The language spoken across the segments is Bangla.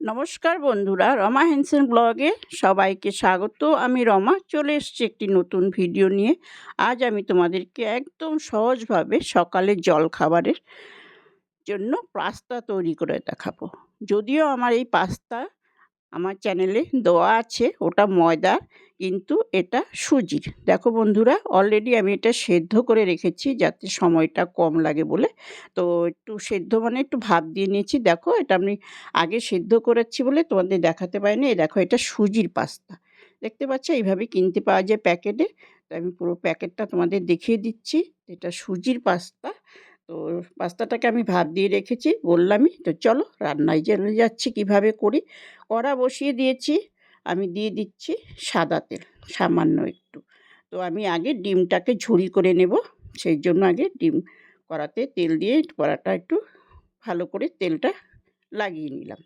নমস্কার বন্ধুরা, রমা হেনসেন ব্লগে সবাইকে স্বাগত। আমি রমা, চলে এসেছি একটি নতুন ভিডিও নিয়ে। আজ আমি তোমাদেরকে একদম সহজভাবে সকালে জল খাবারের জন্য পাস্তা তৈরি করে দেখাবো। যদিও আমার এই পাস্তা আমার চ্যানেলে দেওয়া আছে, ওটা ময়দা কিন্তু এটা সুজির। দেখো বন্ধুরা অলরেডি আমি এটা সেদ্ধ করে রেখেছি যাতে সময়টা কম লাগে বলে। তো একটু সেদ্ধ মানে একটু ভাব দিয়ে নিয়েছি। দেখো, এটা আমি আগে সেদ্ধ করেছি বলে তোমাদের দেখাতে পারিনি। এই দেখো, এটা সুজির পাস্তা। দেখতে পাচ্ছ? এইভাবে কিনতে পাওয়া যায় প্যাকেটে। তো আমি পুরো প্যাকেটটা তোমাদের দেখিয়ে দিচ্ছি। এটা সুজির পাস্তা। তো পাস্তাটাকে আমি ভাত দিয়ে রেখেছি, বললামই, তো চলো রান্নায় জেনে যাচ্ছি, কীভাবে করি? কড়া বসিয়ে দিয়েছি, আমি দিয়ে দিচ্ছি সাদা তেল, সামান্য একটু। তো আমি আগে ডিমটাকে ঝুড়ি করে নেব, সেই জন্য আগে ডিম কড়াতে তেল দিয়ে কড়াটা একটু ভালো করে তেলটা লাগিয়ে নিলাম।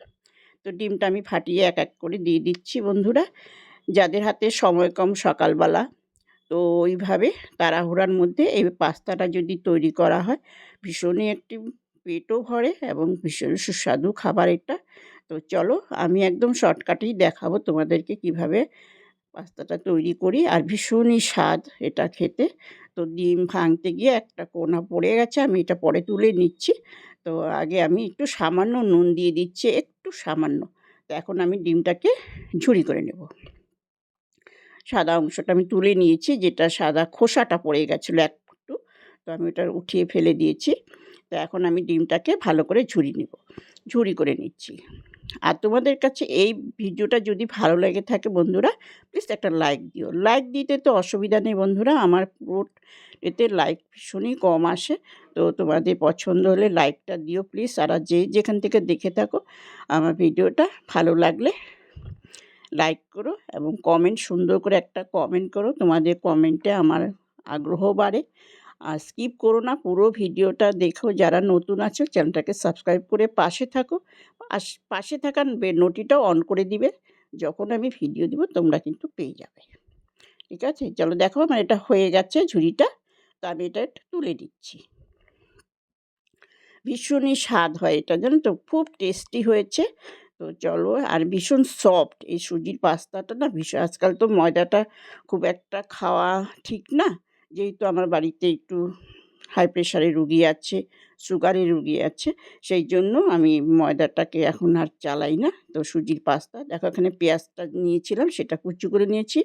তো ডিমটা আমি ফাটিয়ে এক এক করে দিয়ে দিচ্ছি বন্ধুরা। যাদের হাতে সময় কম সকালবেলা তো ওইভাবে তাড়াহুড়ার মধ্যে এই পাস্তাটা যদি তৈরি করা হয়, ভীষণই একটি পেটও ভরে এবং ভীষণ সুস্বাদু খাবার এটা। তো চলো আমি একদম শর্টকাটেই দেখাবো তোমাদেরকে কীভাবে পাস্তাটা তৈরি করি আর ভীষণই স্বাদ এটা খেতে। তো ডিম ভাঙতে গিয়ে একটা কোনা পড়ে গেছে, আমি এটা পরে তুলে নিচ্ছি। তো আগে আমি একটু সামান্য নুন দিয়ে দিচ্ছি, একটু সামান্য। তো এখন আমি ডিমটাকে ঝুড়ি করে নেব। সাদা অংশটা আমি তুলে নিয়েছি, যেটা সাদা খোসাটা পড়ে গেছিল একটু তো আমি ওটা উঠিয়ে ফেলে দিয়েছি। তো এখন আমি ডিমটাকে ভালো করে ঝুরি নেব। ঝুরি করে নিচ্ছি। আর তোমাদের কাছে এই ভিডিওটা যদি ভালো লেগে থাকে বন্ধুরা প্লিজ একটা লাইক দিও। লাইক দিতে তো অসুবিধা নেই বন্ধুরা, আমার পুরো এতে লাইক ভীষণই কম আসে। তো তোমাদের পছন্দ হলে লাইকটা দিও প্লিজ আর যে যেখান থেকে দেখে থাকো, আমার ভিডিওটা ভালো লাগলে লাইক করো এবং কমেন্ট সুন্দর করে একটা কমেন্ট করো। তোমাদের কমেন্টে আমার আগ্রহ বাড়ে। আর স্কিপ করো না, পুরো ভিডিওটা দেখো। যারা নতুন আছো, চ্যানেলটাকে সাবস্ক্রাইব করে পাশে থাকো। পাশে থাকা নোটিটাও অন করে দিবে। যখন আমি ভিডিও দিব, তোমরা কিন্তু পেয়ে যাবে। ঠিক আছে? চলো দেখো আমার এটা হয়ে গেছে ঝুড়িটা। তো আমি এটা একটু তুলে দিচ্ছি ভীষণই স্বাদ হয় এটা, জানো তো? খুব টেস্টি হয়েছে। তো চলো, আর ভীষণ সফট এই সুজির পাস্তাটা না ভীষণ, আজকাল তো ময়দাটা খুব একটা খাওয়া ঠিক না। যেহেতু আমার বাড়িতে একটু হাই প্রেশারের রুগী আছে সুগারের রুগী আছে, সেই জন্য আমি ময়দাটাকে এখন আর চালাই না। তো সুজির পাস্তা, দেখো এখানে পেঁয়াজটা নিয়েছিলাম, সেটা কুচু করে নিয়েছি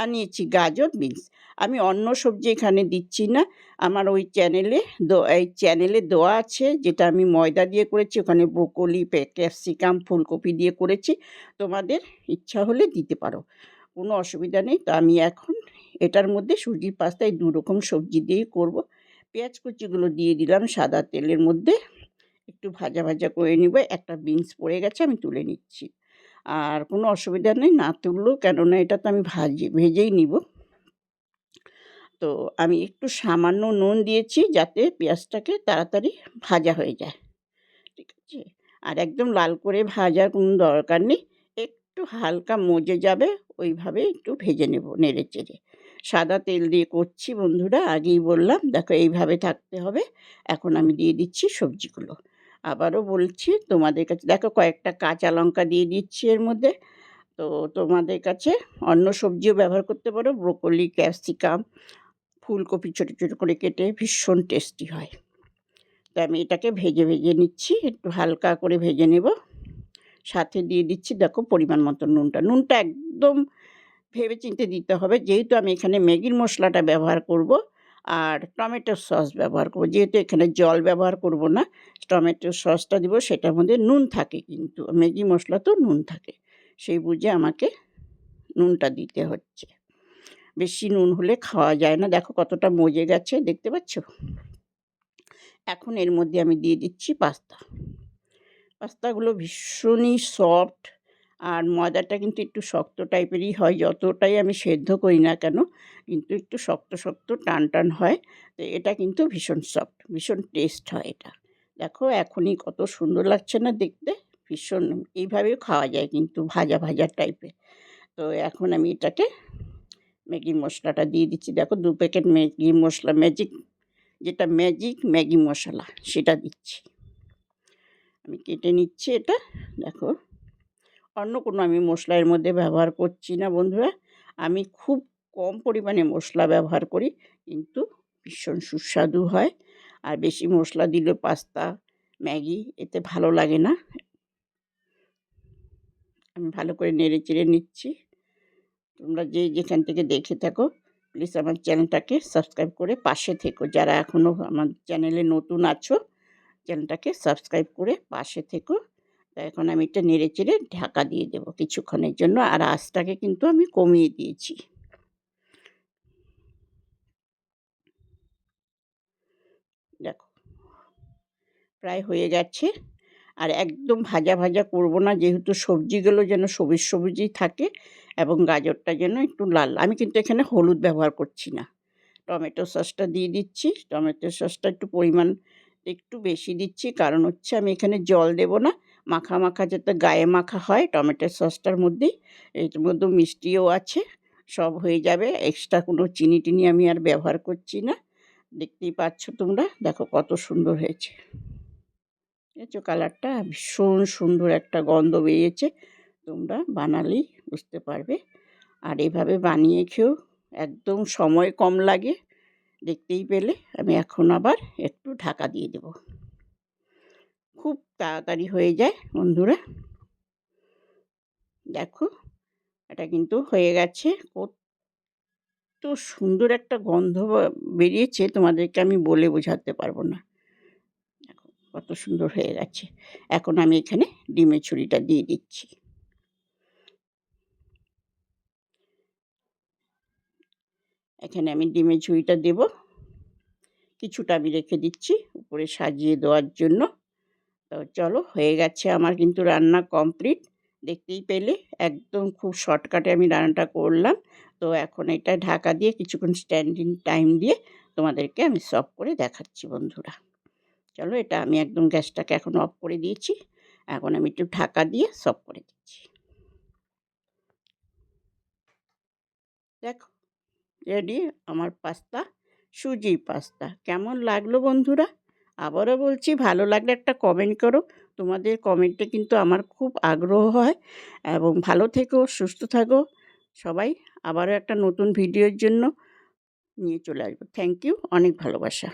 আর নিয়েছি গাজর, বিনস। আমি অন্য সবজি এখানে দিচ্ছি না, আমার ওই চ্যানেলে দো, এই চ্যানেলে দেওয়া আছে, যেটা আমি ময়দা দিয়ে করেছি, ওখানে ব্রোকলি ক্যাপসিকাম, ফুলকপি দিয়ে করেছি, তোমাদের ইচ্ছা হলে দিতে পারো, কোনো অসুবিধা নেই। তো আমি এখন এটার মধ্যে সুজির পাস্তা এই দু রকম সবজি দিয়েই করব। পেঁয়াজ কুচিগুলো দিয়ে দিলাম সাদা তেলের মধ্যে। একটু ভাজা ভাজা করে নিব। একটা বিনস পড়ে গেছে, আমি তুলে নিচ্ছি। আর কোনো অসুবিধা নেই, না তুললেও কেননা এটা তো আমি ভাজি, ভেজেই নিব। তো আমি একটু সামান্য নুন দিয়েছি যাতে পেঁয়াজটাকে তাড়াতাড়ি ভাজা হয়ে যায়। ঠিক আছে? আর একদম লাল করে ভাজার কোনো দরকার নেই। একটু হালকা মজে যাবে, ওইভাবে একটু ভেজে নেব নেড়ে চেড়ে সাদা তেল দিয়ে করছি বন্ধুরা, আগেই বললাম। দেখো এইভাবে থাকতে হবে। এখন আমি দিয়ে দিচ্ছি সবজিগুলো। আবারও বলছি তোমাদের কাছে, দেখো কয়েকটা কাঁচা লঙ্কা দিয়ে দিচ্ছি এর মধ্যে। তো তোমাদের কাছে অন্য সবজিও ব্যবহার করতে পারো। ব্রোকলি, ক্যাপসিকাম, ফুলকপি ছোটো ছোটো করে কেটে ভীষণ টেস্টি হয়। তো আমি এটাকে ভেজে ভেজে নিচ্ছি। একটু হালকা করে ভেজে নেব। সাথে দিয়ে দিচ্ছি, দেখো পরিমাণ মতো নুনটা। নুনটা একদম ভেবে চিনতে দিতে হবে। যেহেতু আমি এখানে ম্যাগির মশলাটা ব্যবহার করব আর টমেটোর সস ব্যবহার করব। যেহেতু এখানে জল ব্যবহার করব না টমেটোর সসটা দিব, সেটার মধ্যে নুন থাকে কিন্তু, ম্যাগি মশলা তো নুন থাকে। সেই বুঝে আমাকে নুনটা দিতে হচ্ছে। বেশি নুন হলে খাওয়া যায় না। দেখো কতটা মজে গেছে, দেখতে পাচ্ছ? এখন এর মধ্যে আমি দিয়ে দিচ্ছি পাস্তা। পাস্তাগুলো ভীষণই সফট আর ময়দাটা কিন্তু একটু শক্ত টাইপেরই হয়, যতটাই আমি সেদ্ধ করি না কেন, কিন্তু একটু শক্ত শক্ত টান টান হয়। তো এটা কিন্তু ভীষণ সফট ভীষণ টেস্ট হয় এটা। দেখো এখনই কত সুন্দর লাগছে না দেখতে? ভীষণ এইভাবেও খাওয়া যায় কিন্তু ভাজা ভাজা টাইপের তো এখন আমি এটাকে ম্যাগি মশলাটা দিয়ে দিচ্ছি। দেখো দু প্যাকেট ম্যাগি মশলা ম্যাজিক যেটা ম্যাজিক ম্যাগি মশলা, সেটা দিচ্ছি। আমি কেটে নিচ্ছি এটা, দেখো। অন্য কোনো আমি মশলা এর মধ্যে ব্যবহার করছি না বন্ধুরা। আমি খুব কম পরিমাণে মশলা ব্যবহার করি, কিন্তু ভীষণ সুস্বাদু হয়। আর বেশি মশলা দিলে পাস্তা, ম্যাগি এতে ভালো লাগে না। আমি ভালো করে নেড়ে চেড়ে নিচ্ছি। তোমরা যে যেখান থেকে দেখে থাকো, প্লিজ আমার চ্যানেলটাকে সাবস্ক্রাইব করে পাশে থেকো। যারা এখনও আমার চ্যানেলে নতুন আছো, চ্যানেলটাকে সাবস্ক্রাইব করে পাশে থেকো। এখন আমি এটা নেড়ে চেড়ে ঢাকা দিয়ে দেবো কিছুক্ষণের জন্য। আর আঁচটাকে কিন্তু আমি কমিয়ে দিয়েছি। দেখো, প্রায় হয়ে গেছে। আর একদম ভাজা ভাজা করব না, যেহেতু সবজিগুলো যেন সবুজ সবুজই থাকে এবং গাজরটা যেন একটু লাল। আমি কিন্তু এখানে হলুদ ব্যবহার করছি না। টমেটো সসটা দিয়ে দিচ্ছি। টমেটো সসটা একটু পরিমাণ একটু বেশি দিচ্ছি, কারণ হচ্ছে আমি এখানে জল দেব না। মাখা মাখা যাতে গায়ে মাখা হয়, টমেটো সসটার মধ্যেই এর মধ্যে মিষ্টিও আছে, সব হয়ে যাবে। এক্সট্রা কোনো চিনি টিনি আমি আর ব্যবহার করছি না। দেখতেই পাচ্ছ তোমরা, দেখো কত সুন্দর হয়েছে। দেখছ কালারটা ভীষণ সুন্দর একটা গন্ধ বেরিয়েছে, তোমরা বানালেই বুঝতে পারবে। আর এভাবে বানিয়ে খেয়েও একদম সময় কম লাগে, দেখতেই পেলে। আমি এখন আবার একটু ঢাকা দিয়ে দেব। তাড়াতাড়ি হয়ে যায় বন্ধুরা। দেখো, এটা কিন্তু হয়ে গেছে। কত সুন্দর একটা গন্ধ বেরিয়েছে, তোমাদেরকে আমি বলে বোঝাতে পারব না। দেখো, কত সুন্দর হয়ে গেছে। এখন আমি এখানে ডিমের ছুরিটা দিয়ে দিচ্ছি। এখানে আমি ডিমের ঝুড়িটা দেব। কিছুটা আমি রেখে দিচ্ছি উপরে সাজিয়ে দেওয়ার জন্য। তো চলো, হয়ে গেছে আমার কিন্তু রান্না কমপ্লিট দেখতেই পেলে, একদম খুব শর্টকাটে আমি রান্নাটা করলাম। তো এখন এটা ঢাকা দিয়ে কিছুক্ষণ স্ট্যান্ডিং টাইম দিয়ে তোমাদেরকে আমি সব করে দেখাচ্ছি বন্ধুরা। চলো, এটা আমি একদম গ্যাসটাকে এখন অফ করে দিয়েছি। এখন আমি একটু ঢাকা দিয়ে সব করে দিচ্ছি। দেখো রেডি আমার পাস্তা সুজি পাস্তা কেমন লাগল বন্ধুরা? আবারও বলছি, ভালো লাগলে একটা কমেন্ট করো। তোমাদের কমেন্টে কিন্তু আমার খুব আগ্রহ হয় এবং ভালো থেকো, সুস্থ থাকো। সবাই আবারও একটা নতুন ভিডিওর জন্য নিয়ে চলে আসব। থ্যাংক ইউ অনেক ভালোবাসা।